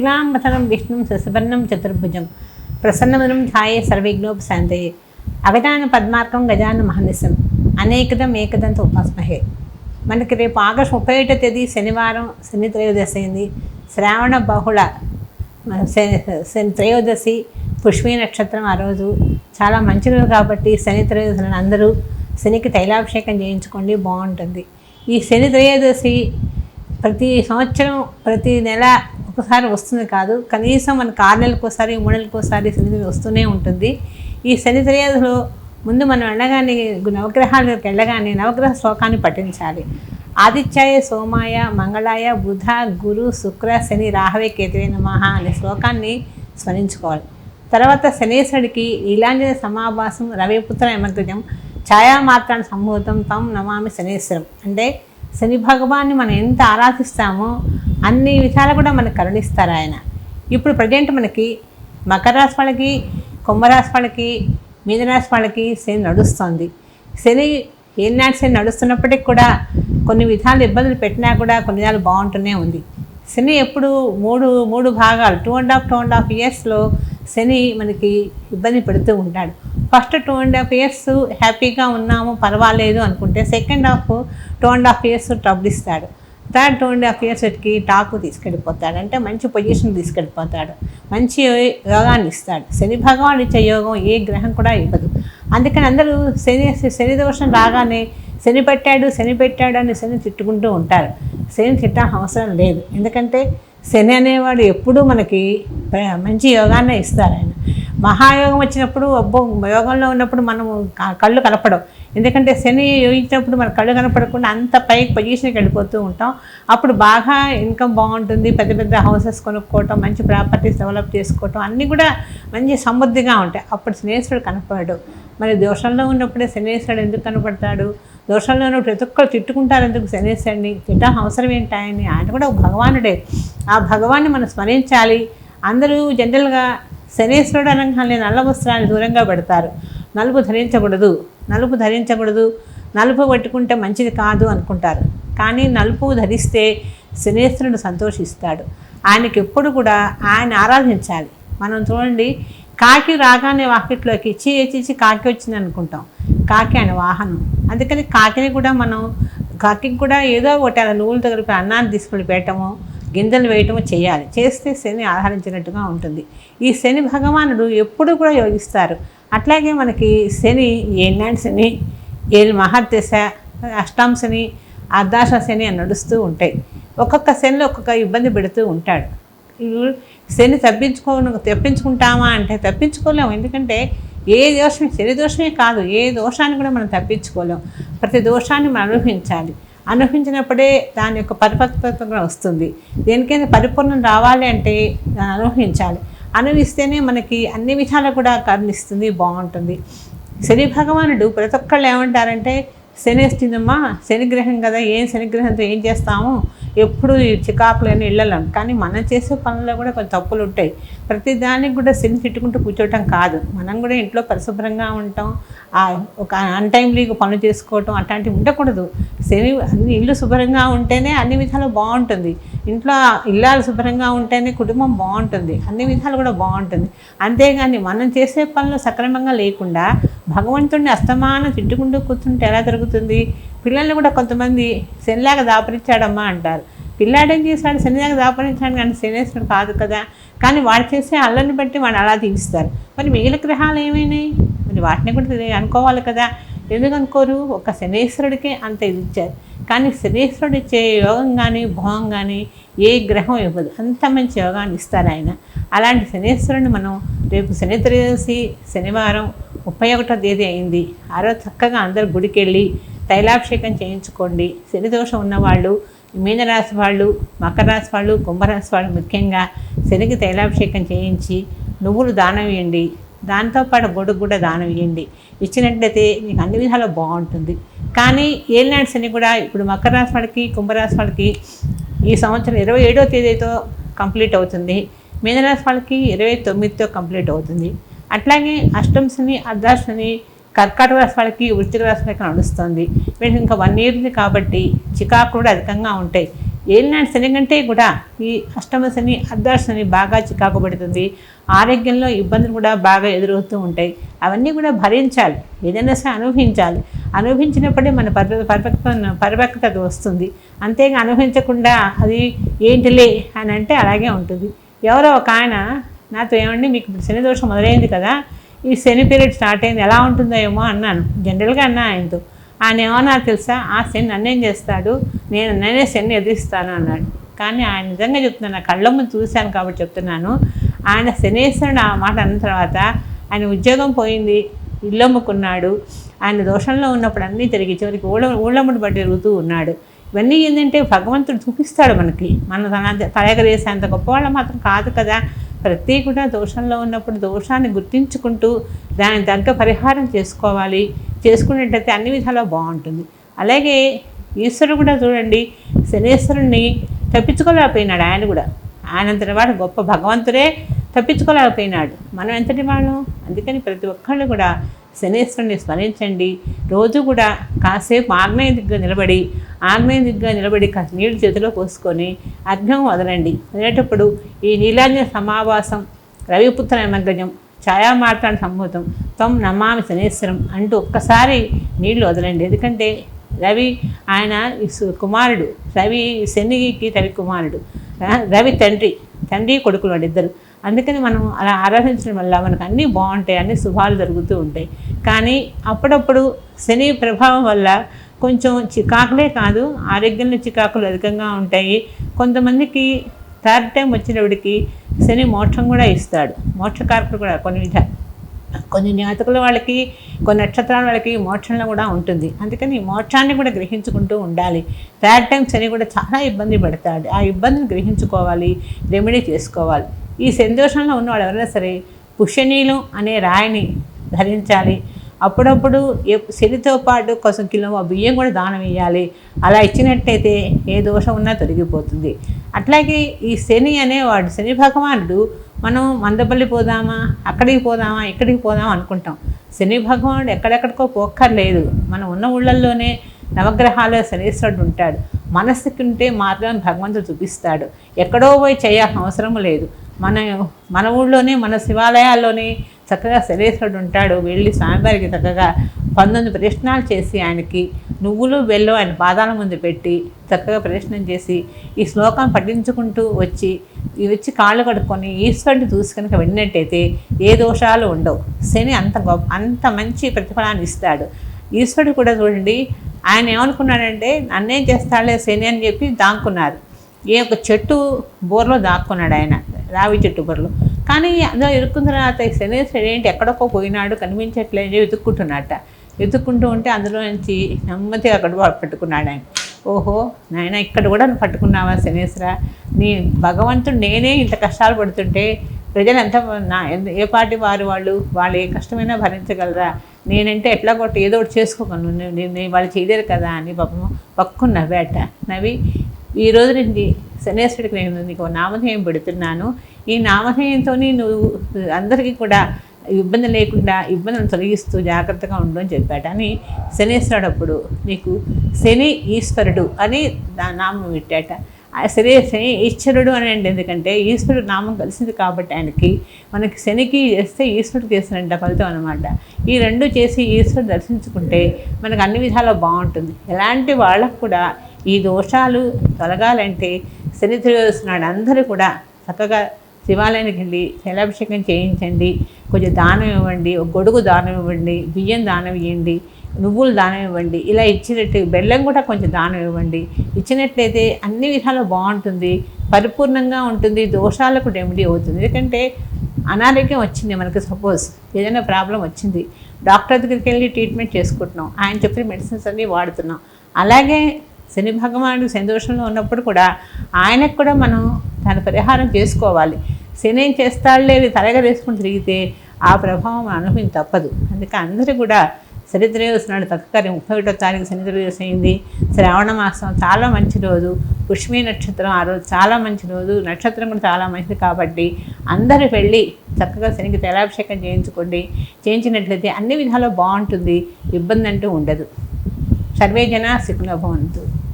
శుక్లాంబతరం విష్ణుం శశివర్ణం చతుర్భుజం ప్రసన్నమనం ఛాయే సర్విఘ్నోపశాంతయే అగజాన పద్మార్కం గజాన మహనిశం అనేకదం ఏకదంత ఉపాస్మహే మనకి రేపు ఆగస్టు ముప్పై ఒకటో తేదీ శనివారం శని త్రయోదశి అయింది. శ్రావణ బహుళ శని శని త్రయోదశి పుష్మీ నక్షత్రం ఆ రోజు. చాలా మంచి రోజు కాబట్టి శని త్రయోదశి అందరూ శనికి తైలాభిషేకం చేయించుకోండి బాగుంటుంది. ఈ శని త్రయోదశి ప్రతి సంవత్సరం ప్రతి నెల ఒకసారి వస్తుంది కాదు. కనీసం మనకు ఆరు నెలలకు ఒకసారి మూడు నెలలకు ఒకసారి శని వస్తూనే ఉంటుంది. ఈ శని ముందు మనం వెళ్ళగానే నవగ్రహాలకు వెళ్ళగానే నవగ్రహ శ్లోకాన్ని పఠించాలి. ఆదిత్యాయ సోమాయ మంగళాయ బుధ గురు శుక్ర శని రాహవే కేతువే నమః అనే శ్లోకాన్ని స్మరించుకోవాలి. తర్వాత శనేశ్వరుడికి ఇలాంటి సమాభాసం రవిపుత్ర యమగ్రజం ఛాయామాత్రాన్ని సంభూతం తం నమామి శనేశ్వరం. అంటే శని భగవాన్ని మనం ఎంత ఆరాధిస్తామో అన్ని విధాలు కూడా మనకు కరుణిస్తారు ఆయన. ఇప్పుడు ప్రజెంట్ మనకి మకర రాశి వాళ్ళకి కుంభరాశి వాళ్ళకి మీనరాశి వాళ్ళకి శని నడుస్తుంది. శని ఏనాటి శని నడుస్తున్నప్పటికి కూడా కొన్ని విధాలు ఇబ్బందులు పెట్టినా కూడా కొన్ని విధాలు బాగుంటూనే ఉంది. శని ఎప్పుడు మూడు మూడు భాగాలు two and half two and half ఇయర్స్లో శని మనకి ఇబ్బంది పెడుతూ ఉంటాడు. First two and half years హ్యాపీగా ఉన్నాము పర్వాలేదు అనుకుంటే second half two and half years trouble ఇస్తాడు. థర్డ్ టూ అండ్ హాఫ్ ఇయర్స్కి టాకు తీసుకెళ్ళిపోతాడు. అంటే మంచి పొజిషన్ తీసుకెళ్ళిపోతాడు. మంచి యోగాన్ని ఇస్తాడు. శని భగవాన్ ఇచ్చే యోగం ఏ గ్రహం కూడా ఇవ్వదు. అందుకని అందరూ శని శని దోషం రాగానే శని పెట్టాడు శని పెట్టాడు అని శని తిట్టుకుంటూ ఉంటారు. శని తిట్టాల్సిన అవసరం లేదు. ఎందుకంటే శని అనేవాడు ఎప్పుడూ మనకి మంచి యోగాన్నే ఇస్తారు ఆయన. మహాయోగం వచ్చినప్పుడు అబ్బో యోగంలో ఉన్నప్పుడు మనము కళ్ళు కనపడవు. ఎందుకంటే శని యోగించినప్పుడు మన కళ్ళు కనపడకుండా అంత పైకి పొజిషన్కి వెళ్ళిపోతూ ఉంటాం. అప్పుడు బాగా ఇన్కమ్ బాగుంటుంది. పెద్ద పెద్ద హౌసెస్ కొనుక్కోవటం మంచి ప్రాపర్టీస్ డెవలప్ చేసుకోవటం అన్నీ కూడా మంచి సమృద్ధిగా ఉంటాయి. అప్పుడు శనేశ్వరుడు కనపడాడు. మరి దోషంలో ఉన్నప్పుడే శనేశ్వరుడు ఎందుకు కనపడతాడు? దోషంలో ఉన్న ప్రతి ఒక్కరు తిట్టుకుంటారు ఎందుకు శనేశ్వరుని? తిట్టం అవసరం ఏంటాయని ఆయన కూడా ఒక భగవానుడే. ఆ భగవాన్ని మనం స్మరించాలి. అందరూ జనరల్గా శనేశ్వరుడు అనగానే నల్ల వస్త్రాన్ని దూరంగా పెడతారు. నలుపు ధరించకూడదు. నలుపు ధరించకూడదు. నలుపు పట్టుకుంటే మంచిది కాదు అనుకుంటారు. కానీ నలుపు ధరిస్తే శనేశ్వరుడు సంతోషిస్తాడు. ఆయనకి ఎప్పుడు కూడా ఆయన ఆరాధించాలి. మనం చూడండి కాకి రాగానే వాకిట్లోకి ఇచ్చి ఇచ్చి కాకి వచ్చింది అనుకుంటాం. కాకి ఆయన వాహనం. అందుకని కాకిని కూడా మనం కాకి కూడా ఏదో ఒకటి అలా నువ్వులు తగిలిపి అన్నాన్ని తీసుకుని పెట్టము గింజలు వేయటము చేయాలి. చేస్తే శని ఆహరించినట్టుగా ఉంటుంది. ఈ శని భగవానుడు ఎప్పుడు కూడా యోగిస్తారు. అట్లాగే మనకి శని ఏనాడు శని ఏ మహర్దశ అష్టాం శని అర్ధాశ శని అని నడుస్తూ ఉంటాయి. ఒక్కొక్క శనిలో ఒక్కొక్క ఇబ్బంది పెడుతూ ఉంటాడు. శని తప్పించుకో తప్పించుకుంటామా అంటే తప్పించుకోలేము. ఎందుకంటే ఏ దోషం శని దోషమే కాదు. ఏ దోషాన్ని కూడా మనం తప్పించుకోలేం ప్రతి దోషాన్ని మనం అనుభవించాలి. అనుభవించినప్పుడే దాని యొక్క పరిపక్వత వస్తుంది. దేనికైనా పరిపూర్ణం రావాలి అంటే దాన్ని అనుభవించాలి. అనుభవిస్తేనే మనకి అన్ని విధాలు కూడా కరుణిస్తుంది బాగుంటుంది. శని భగవానుడు ప్రతి ఒక్కళ్ళు ఏమంటారంటే శని వస్తుందమ్మా శనిగ్రహం కదా ఏం శనిగ్రహంతో ఏం చేస్తాము? ఎప్పుడు ఈ చికాకులని ఇళ్ళలేం కానీ మనం చేసే పనుల్లో కూడా కొన్ని తప్పులు ఉంటాయి. ప్రతి దానికి కూడా శని తిట్టుకుంటూ కూర్చోవటం కాదు. మనం కూడా ఇంట్లో పరిశుభ్రంగా ఉంటాం. ఒక అన్టైమ్లీగా పనులు చేసుకోవటం అట్లాంటివి ఉండకూడదు. శని అన్ని ఇల్లు శుభ్రంగా ఉంటేనే అన్ని విధాలు బాగుంటుంది. ఇంట్లో ఇల్లాలు శుభ్రంగా ఉంటేనే కుటుంబం బాగుంటుంది. అన్ని విధాలు కూడా బాగుంటుంది. అంతేగాని మనం చేసే పనులు సక్రమంగా లేకుండా భగవంతుడిని అస్తమానం తిట్టుకుంటూ కూర్చుంటే ఎలా జరుగుతుంది. పిల్లల్ని కూడా కొంతమంది శనిలాగా దాపరించాడమ్మా అంటారు. పిల్లాడేం చేశాడు శనిలాగా దాపరించాడు కానీ శనేశ్వరుడు కాదు కదా. కానీ వాడు చేసే అల్లరిని బట్టి వాడు అలా తీస్తారు మరి మిగిలిన గ్రహాలు ఏమైనాయి? మరి వాటిని కూడా అనుకోవాలి కదా. ఎందుకు అనుకోరు? ఒక శనేశ్వరుడికే అంత ఇది ఇచ్చారు. కానీ శనేశ్వరుడు ఇచ్చే యోగం కానీ భోగం కానీ ఏ గ్రహం ఇవ్వదు. అంత మంచి యోగాన్ని ఇస్తారు ఆయన. అలాంటి శనేశ్వరుని మనం రేపు శని త్రయోదశి శనివారం ముప్పై ఒకటో తేదీ అయింది. ఆరోజు చక్కగా అందరు గుడికి వెళ్ళి తైలాభిషేకం చేయించుకోండి. శని దోషం ఉన్నవాళ్ళు మీనరాశి వాళ్ళు మకర రాశి వాళ్ళు కుంభరాశి వాళ్ళు ముఖ్యంగా శనికి తైలాభిషేకం చేయించి నువ్వులు దానం ఇవ్వండి దాంతోపాటు గొడుగు కూడా దానం ఇవ్వండి ఇచ్చినట్లయితే మీకు అన్ని విధాలు బాగుంటుంది. కానీ ఏలినాడు శని కూడా ఇప్పుడు మకర రాశి వాళ్ళకి కుంభరాశి వాళ్ళకి ఈ సంవత్సరం ఇరవై ఏడో తేదీతో కంప్లీట్ అవుతుంది. మీనరాశి వాళ్ళకి ఇరవై తొమ్మిదితో కంప్లీట్ అవుతుంది. అట్లాగే అష్టం శని కర్కాటక రాశి వాళ్ళకి వృత్తిక రాశి వాళ్ళకి నడుస్తుంది. వీళ్ళకి ఇంకా వన్ ఇయర్ కాబట్టి చికాకు కూడా అధికంగా ఉంటాయి. ఏలినాటి శని కంటే కూడా ఈ అష్టమ శని అర్ధాష్ట బాగా చికాకు పడుతుంది. ఆరోగ్యంలో ఇబ్బందులు కూడా బాగా ఎదురవుతూ ఉంటాయి. అవన్నీ కూడా భరించాలి. ఏదైనా సరే అనుభవించాలి. అనుభవించినప్పుడే మన పరి పరిపక్వ పరిపక్వత వస్తుంది. అంతేగా అనుభవించకుండా అది ఏంటిలే అని అంటే అలాగే ఉంటుంది. ఎవరో ఒక ఆయన నాతో ఏమండి మీకు ఇప్పుడు శని దోషం మొదలైంది కదా ఈ శని పీరియడ్ స్టార్ట్ అయింది ఎలా ఉంటుందో ఏమో అన్నాను జనరల్గా అన్నా ఆయనతో. ఆయన ఏమన్నా తెలుసా ఆ శని నన్నేం చేస్తాడు నేను నేనే శని ఎదిరిస్తాను అన్నాడు. కానీ ఆయన నిజంగా చెప్తున్నాను నా కళ్ళ ముందు చూశాను కాబట్టి చెప్తున్నాను. ఆయన శనేశ్వరుడు ఆ మాట అన్న తర్వాత ఆయన ఉద్యోగం పోయింది ఇల్లు అమ్ముకున్నాడు ఆయన దోషంలో ఉన్నప్పుడు అన్నీ తిరిగి చివరికి ఊళ్ళ ఊళ్ళమ్మడి బట్టి తిరుగుతూ ఉన్నాడు. ఇవన్నీ ఏంటంటే భగవంతుడు చూపిస్తాడు మనకి. మన తన తలగరేసేంత గొప్పవాళ్ళ మాత్రం కాదు కదా. ప్రతి కూడా దోషంలో ఉన్నప్పుడు దోషాన్ని గుర్తించుకుంటూ దాని తగ్గ పరిహారం చేసుకోవాలి. చేసుకునేటైతే అన్ని విధాలా బాగుంటుంది. అలాగే ఈశ్వరుడు కూడా చూడండి శనేశ్వరుణ్ణి తప్పించుకోలేకపోయినాడు ఆయన కూడా. ఆయనంతటి వాడు గొప్ప భగవంతుడే తప్పించుకోలేకపోయినాడు. మనం ఎంతటి వాళ్ళం అందుకని ప్రతి ఒక్కళ్ళు కూడా శనేశ్వరుని స్మరించండి. రోజు కూడా కాసేపు ఆగ్నేయ దిగ్గా నిలబడి ఆగ్నేయ దిగ్గా నిలబడి నీళ్ళు చేతిలో పోసుకొని అగ్నం వదలండి. వదిలేటప్పుడు ఈ నీలాంజన సమావాసం రవిపుత్ర నమగ్రజం ఛాయామార్తాన సంభూతం త్వం నమామి శనేశ్వరం అంటూ ఒక్కసారి నీళ్ళు వదలండి. ఎందుకంటే రవి ఆయన కుమారుడు. రవి శనికి రవి కుమారుడు రవి తండ్రి. తండ్రి కొడుకులు వాళ్ళిద్దరు అందుకని మనం అలా ఆరాధించడం వల్ల మనకు అన్నీ బాగుంటాయి అన్ని శుభాలు జరుగుతూ ఉంటాయి. కానీ అప్పుడప్పుడు శని ప్రభావం వల్ల కొంచెం చికాకులే కాదు ఆరోగ్యంలో చికాకులు అధికంగా ఉంటాయి. కొంతమందికి థర్డ్ టైం వచ్చినప్పటికి శని మోక్షం కూడా ఇస్తాడు. మోక్షకారకుడు కూడా కొన్ని విధాలు కొన్ని జాతకుల వాళ్ళకి కొన్ని నక్షత్రాల వాళ్ళకి మోక్షంలో కూడా ఉంటుంది. అందుకని మోక్షాన్ని కూడా గ్రహించుకుంటూ ఉండాలి. థర్డ్ టైం శని కూడా చాలా ఇబ్బంది పెడతాడు. ఆ ఇబ్బందిని గ్రహించుకోవాలి రెమెడీ చేసుకోవాలి. ఈ సంతోషంలో ఉన్న వాళ్ళు ఎవరైనా సరే పుష్యనీలు అనే రాయిని ధరించాలి. అప్పుడప్పుడు శనితో పాటు కొంచెం కిలో బియ్యం కూడా దానం ఇవ్వాలి అలా ఇచ్చినట్టయితే ఏ దోషం ఉన్నా తొలగిపోతుంది. అట్లాగే ఈ శని అనేవాడు శని భగవానుడు మనం మందపల్లి పోదామా అక్కడికి పోదామా ఇక్కడికి పోదామా అనుకుంటాం. శని భగవానుడు ఎక్కడెక్కడికో పోక్కర్లేదు. మనం ఉన్న ఊళ్ళల్లోనే నవగ్రహాల శనీశ్వరుడు ఉంటాడు. మనస్సుకి ఉంటే మార్గం భగవంతుడు చూపిస్తాడు. ఎక్కడో పోయి చేయాల్సిన అవసరం లేదు. మన మన ఊళ్ళోనే మన శివాలయాల్లోనే చక్కగా శనేశ్వరుడు ఉంటాడు. వెళ్ళి స్వామివారికి చక్కగా పంతొమ్మిది ప్రశ్నలు చేసి ఆయనకి నువ్వులు వెళ్ళు ఆయన పాదాల ముందు పెట్టి చక్కగా ప్రదక్షిణం చేసి ఈ శ్లోకం పఠించుకుంటూ వచ్చి ఇవి వచ్చి కాళ్ళు కడుక్కొని ఈశ్వరుని చూసి కనుక వెళ్ళినట్టయితే ఏ దోషాలు ఉండవు. శని అంత గొప్ప అంత మంచి ప్రతిఫలాన్ని ఇస్తాడు. ఈశ్వరుడు కూడా చూడండి ఆయన ఏమనుకున్నాడంటే నన్నేం చేస్తాడులే శని అని చెప్పి దాక్కున్నారు. ఏ ఒక చెట్టు బోర్లో దాక్కున్నాడు ఆయన రావి చెట్టు బోర్లో. కానీ అందులో ఇరుక్కున్న తర్వాత శని శనేశ్వరుడు ఏంటి ఎక్కడొక్కో పోయినాడు కనిపించట్లేదు వెతుక్కుంటున్నట్ట. వెతుక్కుంటూ ఉంటే అందులో నుంచి నెమ్మదిగా అక్కడ పట్టుకున్నాడు ఆయన. ఓహో నాయన ఇక్కడ కూడా నువ్వు పట్టుకున్నావా శనేశ్వర? నీ భగవంతుడు నేనే ఇంత కష్టాలు పడుతుంటే ప్రజలు ఎంత నా ఏ పార్టీ వారు వాళ్ళు? వాళ్ళు ఏ కష్టమైనా భరించగలరా? నేనంటే ఎట్లా కొట్టి? ఏదో ఒకటి చేసుకోగలను నేను- వాళ్ళు చేయలేరు కదా అని పాపం పక్కు నవ్వేట నవ్వి ఈ రోజు నుంచి శనేశ్వరుడికి నేను నీకు ఒక నామధేయం పెడుతున్నాను. ఈ నామధేయంతో నువ్వు అందరికీ కూడా ఇబ్బంది లేకుండా ఇబ్బందులను తొలగిస్తూ జాగ్రత్తగా ఉండు అని చెప్పాట అని శనేశ్వరుడు అప్పుడు నీకు శని ఈశ్వరుడు అని దా నామం పెట్టాట. ఆ శని శని ఈశ్వరుడు అని అంటే ఎందుకంటే ఈశ్వరుడు నామం కలిసింది కాబట్టి ఆయనకి మనకి శనికి చేస్తే ఈశ్వరుడు చేసినట్ట ఫలితం అనమాట ఈ రెండు చేసి ఈశ్వరుడు దర్శించుకుంటే మనకు అన్ని విధాలు బాగుంటుంది. ఎలాంటి వాళ్ళకు కూడా ఈ దోషాలు తొలగాలంటే శని త్రయోదశి అందరూ కూడా చక్కగా శివాలయానికి వెళ్ళి శిలాభిషేకం చేయించండి. కొంచెం దానం ఇవ్వండి. ఒక గొడుగు దానం ఇవ్వండి. బియ్యం దానం ఇవ్వండి. నువ్వులు దానం ఇవ్వండి. ఇలా ఇచ్చినట్టు బెల్లం కూడా కొంచెం దానం ఇవ్వండి. ఇచ్చినట్లయితే అన్ని విధాలు బాగుంటుంది. పరిపూర్ణంగా ఉంటుంది. దోషాలకు రెమెడీ అవుతుంది. ఎందుకంటే అనారోగ్యం వచ్చింది మనకి సపోజ్ ఏదైనా ప్రాబ్లం వచ్చింది. డాక్టర్ దగ్గరికి వెళ్ళి ట్రీట్మెంట్ చేసుకుంటున్నాం. ఆయన చెప్పిన మెడిసిన్స్ అన్నీ వాడుతున్నాం. అలాగే శని భగవానుడు సంతోషంలో ఉన్నప్పుడు కూడా ఆయనకు కూడా మనం దాని పరిహారం చేసుకోవాలి. శని ఏం చేస్తాడులే? తలగా వేసుకుని తిరిగితే ఆ ప్రభావం అనుభవం తప్పదు. అందుకే అందరూ కూడా శనిత్రయోదశి నాడు తక్కరి ముప్పై ఒకటో తారీఖు శనిత్రయోదశి అయింది. శ్రావణ మాసం చాలా మంచి రోజు. పుష్మి నక్షత్రం ఆ రోజు చాలా మంచి రోజు. నక్షత్రం కూడా చాలా మంచిది కాబట్టి అందరూ వెళ్ళి చక్కగా శనికి తైలాభిషేకం చేయించుకోండి. చేయించినట్లయితే అన్ని విధాలు బాగుంటుంది. ఇబ్బంది అంటూ ఉండదు. సర్వే జన సుఖినో భవంతు.